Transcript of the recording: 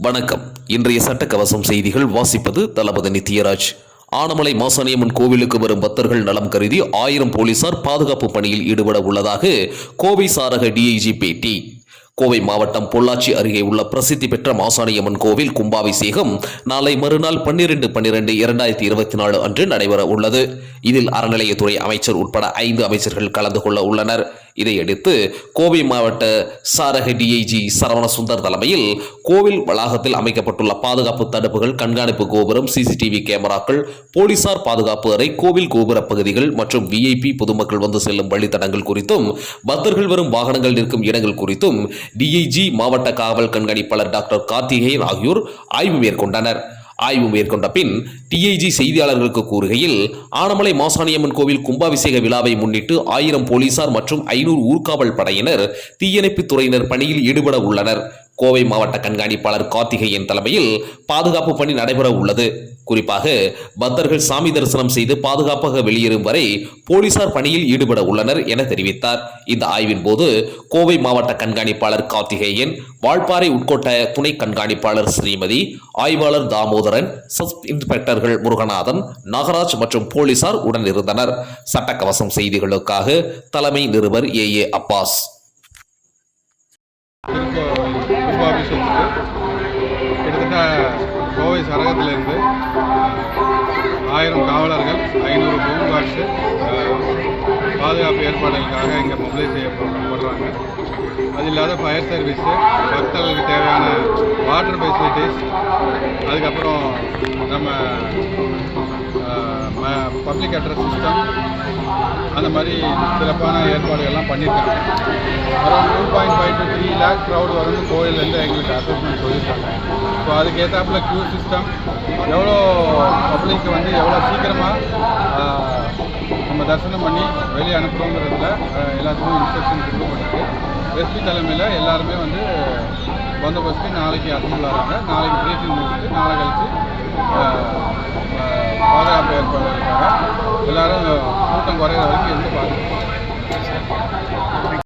வணக்கம். இன்றைய சட்டக்கவசம் செய்திகள் வாசிப்பது தளபதி நித்யராஜ். ஆனமலை மாசாணியம்மன் கோவிலுக்கு வரும் பக்தர்கள் நலம் கருதி ஆயிரம் போலீசார் பாதுகாப்பு பணியில் ஈடுபட உள்ளதாக கோவை சாரக டிஐஜி பேட்டி. கோவை மாவட்டம் பொள்ளாச்சி அருகே உள்ள பிரசித்தி பெற்ற மாசாணியம்மன் கோவில் கும்பாபிஷேகம் நாளை மறுநாள் பன்னிரண்டு பன்னிரண்டு இரண்டாயிரத்தி இருபத்தி நாலு அன்று நடைபெற உள்ளது. இதில் அறநிலையத்துறை அமைச்சர் உட்பட ஐந்து அமைச்சர்கள் கலந்து கொள்ள உள்ளனர். இதையடுத்து கோவை மாவட்ட சாரக டிஐஜி சரவண சுந்தர் தலைமையில் கோவில் வளாகத்தில் அமைக்கப்பட்டுள்ள பாதுகாப்பு தடுப்புகள் கண்காணிப்பு கோபுரம் சிசிடிவி கேமராக்கள் போலீசார் பாதுகாப்பு அறை கோவில் கோபுர பகுதிகள் மற்றும் விஐபி பொதுமக்கள் வந்து செல்லும் வழித்தடங்கள் குறித்தும் பக்தர்கள் வரும் வாகனங்கள் நிற்கும் இடங்கள் குறித்தும் டிஐஜி மாவட்ட காவல் கண்காணிப்பாளர் டாக்டர் கார்த்திகேயன் ஆகியோர் ஆய்வு மேற்கொண்டனர். ஆய்வு மேற்கொண்ட பின் டிஐஜி செய்தியாளர்களுக்கு கூறுகையில் ஆனமலை மாசாணியம்மன் கோவில் கும்பாபிஷேக விழாவை முன்னிட்டு ஆயிரம் போலீசார் மற்றும் ஐநூறு ஊர்காவல் படையினர் தீயணைப்புத் துறையினர் பணியில் ஈடுபட உள்ளனர். கோவை மாவட்ட கண்காணிப்பாளர் கார்த்திகேயன் தலைமையில் பாதுகாப்பு பணி நடைபெற உள்ளது. குறிப்பாக பக்தர்கள் சாமி தரிசனம் செய்து பாதுகாப்பாக வெளியேறும் வரை போலீசார் பணியில் ஈடுபட உள்ளனர் என தெரிவித்தார். இந்த ஆய்வின் போது கோவை மாவட்ட கண்காணிப்பாளர் கார்த்திகேயன் வால்பாறை உட்கோட்ட துணை கண்காணிப்பாளர் ஸ்ரீமதி ஆய்வாளர் தாமோதரன் சப் இன்ஸ்பெக்டர்கள் முருகநாதன் நாகராஜ் மற்றும் போலீசார் உடன் இருந்தனர். சட்டக்கவசம் செய்திகளுக்காக தலைமை நிருபர் ஏ ஏ அப்பாஸ். திருக்கோவில் கும்பாபிஷேகத்துக்கு கிட்டத்தட்ட கோவை சரகத்திலிருந்து ஆயிரம் காவலர்கள் ஐநூறு ஹோம் கார்ட்ஸு பாதுகாப்பு ஏற்பாடுகளுக்காக இங்கே மொபைல் செய்யப்படுறாங்க. அது இல்லாத ஃபயர் சர்வீஸு பக்தர்களுக்கு தேவையான வாட்டர் ஃபெசிலிட்டிஸ் அதுக்கப்புறம் நம்ம பப்ளிக் அட்ரஸ் சிஸ்டம் அந்த மாதிரி சிறப்பான ஏற்பாடுகள்லாம் பண்ணியிருக்காங்க. Around two point five two lakh crowd வரும் கோயிலேருந்து எங்களுக்கு அசஸ்மெண்ட் சொல்லியிருக்காங்க. ஸோ அதுக்கேற்றாப்புல க்யூ சிஸ்டம் எவ்வளோ பப்ளிக் வந்து எவ்வளோ சீக்கிரமாக நம்ம தரிசனம் பண்ணி வெளியே அனுப்புகிறோங்கிறதுல எல்லாத்துக்கும் இன்ஸ்ட்ரக்ஷன் கொடுக்கப்பட்டிருக்கு. எஸ்பி தலைமையில் எல்லாருமே வந்து பந்தோபஸ்து நாளைக்கு அசம்பிள் ஆகிறாங்க நாளைக்கு பிரீஃபிங் முடிச்சு நாளை கழித்து பாதுகாப்பு ஏற்பாடுகளுக்காக எல்லாரும் கூட்டம் குறையிற வரைக்கும் இருந்து பாருங்கள்